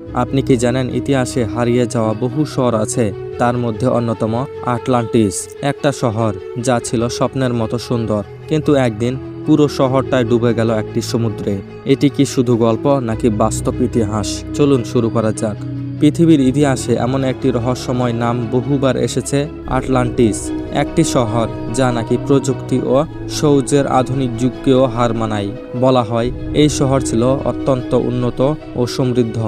আপনি কি জানেন ইতিহাসে হারিয়ে যাওয়া বহু শহর আছে? তার মধ্যে অন্যতম আটলান্টিস, একটা শহর যা ছিল স্বপ্নের মতো সুন্দর। কিন্তু একদিন পুরো শহরটায় ডুবে গেল একটি সমুদ্রে। এটি কি শুধু গল্প নাকি বাস্তব ইতিহাস? চলুন শুরু করা যাক। পৃথিবীর ইতিহাসে এমন একটি রহস্যময় নাম বহুবার এসেছে আটলান্টিস, একটি শহর যা নাকি প্রযুক্তি ও সৌর্যের আধুনিক যুগকেও হার মানায়। বলা হয়, এই শহর ছিল অত্যন্ত উন্নত ও সমৃদ্ধ।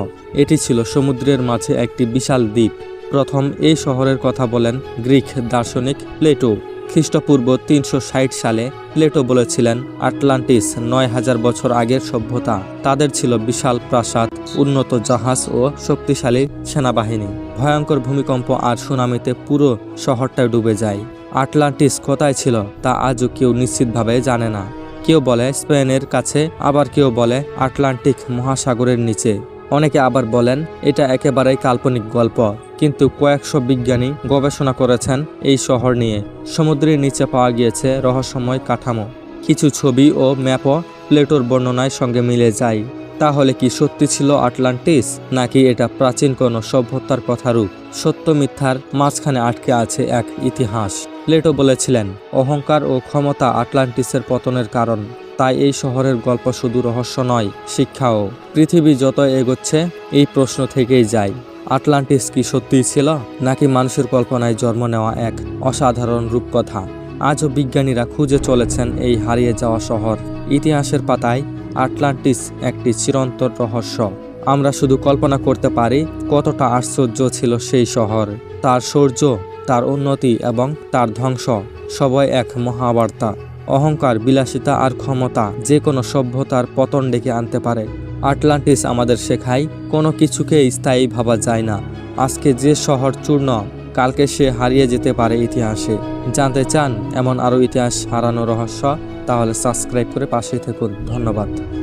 এটি ছিল সমুদ্রের মাঝে একটি বিশাল দ্বীপ। প্রথম এই শহরের কথা বলেন গ্রিক দার্শনিক প্লেটো। খ্রিস্টপূর্ব তিনশো ষাট সালে প্লেটো বলেছিলেন, আটলান্টিস নয় হাজার বছর আগের সভ্যতা। তাদের ছিল বিশাল প্রাসাদ, উন্নত জাহাজ ও শক্তিশালী সেনাবাহিনী। ভয়ঙ্কর ভূমিকম্প আর সুনামিতে পুরো শহরটা ডুবে যায়। আটলান্টিস কোথায় ছিল তা আজও কেউ নিশ্চিতভাবে জানে না। কেউ বলে স্পেনের কাছে, আবার কেউ বলে আটলান্টিক মহাসাগরের নিচে। অনেকে আবার বলেন, এটা একেবারেই কাল্পনিক গল্প। কিন্তু কয়েকশো বিজ্ঞানী গবেষণা করেছেন এই শহর নিয়ে। সমুদ্রের নিচে পাওয়া গিয়েছে রহস্যময় কাঠামো। কিছু ছবি ও ম্যাপও প্লেটোর বর্ণনায় সঙ্গে মিলে যায়। তাহলে কি সত্যি ছিল আটলান্টিস, নাকি এটা প্রাচীন কোনো সভ্যতার কথারূপ? সত্য মিথ্যার মাঝখানে আটকে আছে এক ইতিহাস। প্লেটো বলেছিলেন, অহংকার ও ক্ষমতা আটলান্টিসের পতনের কারণ। তাই এই শহরের গল্প শুধু রহস্য নয়, শিক্ষাও। পৃথিবী যত এগোচ্ছে, এই প্রশ্ন থেকেই যায়, আটলান্টিস কি সত্যিই ছিল, নাকি মানুষের কল্পনায় জন্ম নেওয়া এক অসাধারণ রূপকথা? আজও বিজ্ঞানীরা খুঁজে চলেছেন এই হারিয়ে যাওয়া শহর। ইতিহাসের পাতায়, আটলান্টিস একটি চিরন্তর রহস্য। আমরা শুধু কল্পনা করতে পারি কতটা আশ্চর্য ছিল সেই শহর। তার সৌর্য তার উন্নতি এবং তার ধ্বংস, সবাই এক মহাবার্তা। অহংকার, বিলাসিতা আর ক্ষমতা যে কোনো সভ্যতার পতন ডেকে আনতে পারে। আটলান্টিস আমাদের শেখায়, কোনো কিছুকে স্থায়ী ভাবা যায় না। আজকে যে শহর চূর্ণ, কালকে সে হারিয়ে যেতে পারে ইতিহাসে। জানতে চান এমন আরও ইতিহাস হারানো রহস্য, তাহলে সাবস্ক্রাইব করে পাশে থাকুন। ধন্যবাদ।